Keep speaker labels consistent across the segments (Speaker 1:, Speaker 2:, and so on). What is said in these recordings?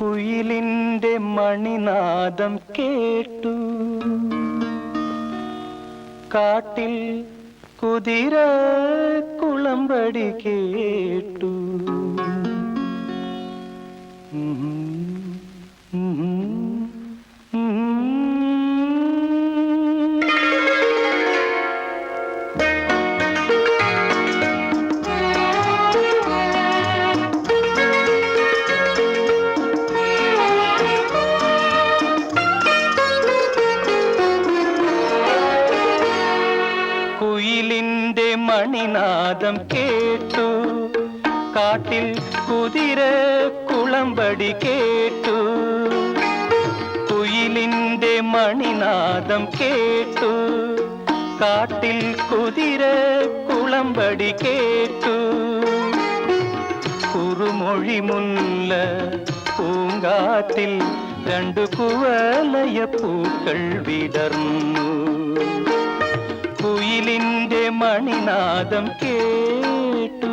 Speaker 1: കുയിലിന്റെ മണിനാദം കേട്ടു. കാട്ടിൽ കുതിര കുളമ്പടി കേട്ടു. മണിനാദം കേട്ടു. കാട്ടിൽ കുതിര കുളമ്പടി കേട്ടു. കുയിലിന്റെ മണിനാദം കേട്ടു. കാട്ടിൽ കുതിര കുളമ്പടി കേട്ടു. കുറുമൊഴി മുല്ല പൂങ്കാറ്റിൽ രണ്ടു കുവലയ പൂക്കൾ വിടർന്നു. കുയിലിന്റെ മണിനാദം കേട്ടു.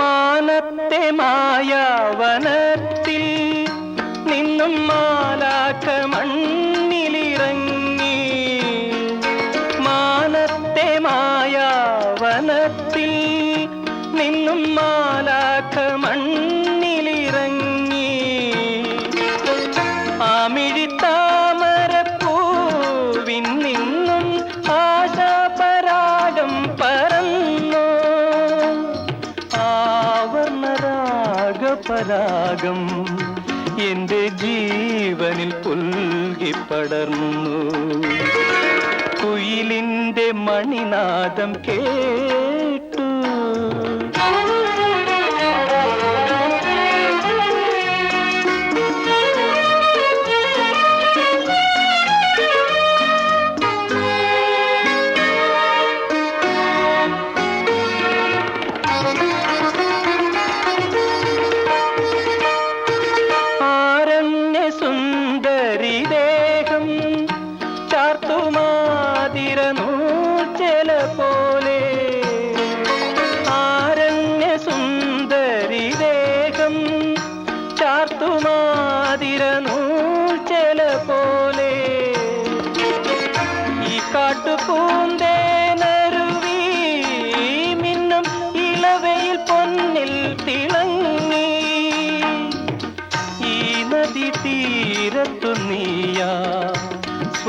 Speaker 1: മാനത്തെ മായാവനത്തിൽ നിന്നും മാലാക്ക മണ്ണിലിറങ്ങി. മാനത്തെ മായാവനത്തിൽ നിന്നും മാലാക്ക മണ്ണിലിറങ്ങി. ആമിഴി താമരപ്പൂവിൻ നിന്നും ആശാപരാഗം പറന്നു ആവർണരാഗപരാഗം എന്റെ ജീവനിൽ പുൽകിപ്പടർന്നു. കുയിലിന്റെ മണിനാദം കേട്ടു ചാർത്തുമാതിര നൂച്ചല പോലെ സുന്ദരി ദേഹം ഈ കാട്ടുപൂന്തേനരുവി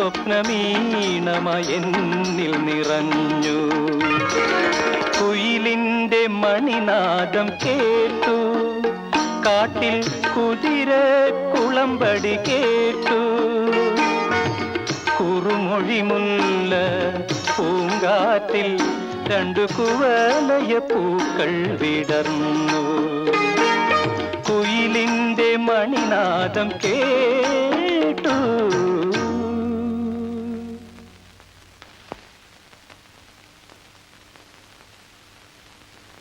Speaker 1: സ്വപ്നമീണമായി എന്നിൽ നിറഞ്ഞു. കുയിലിന്റെ മണിനാദം കേട്ടു. കാട്ടിൽ കുതിര കുളമ്പടി കേട്ടു. കുറുമൊഴി മുല്ല പൂങ്കാറ്റിൽ രണ്ടു കുവലയ പൂക്കൾ വിടർന്നു. കുയിലിന്റെ മണിനാദം കേട്ടു.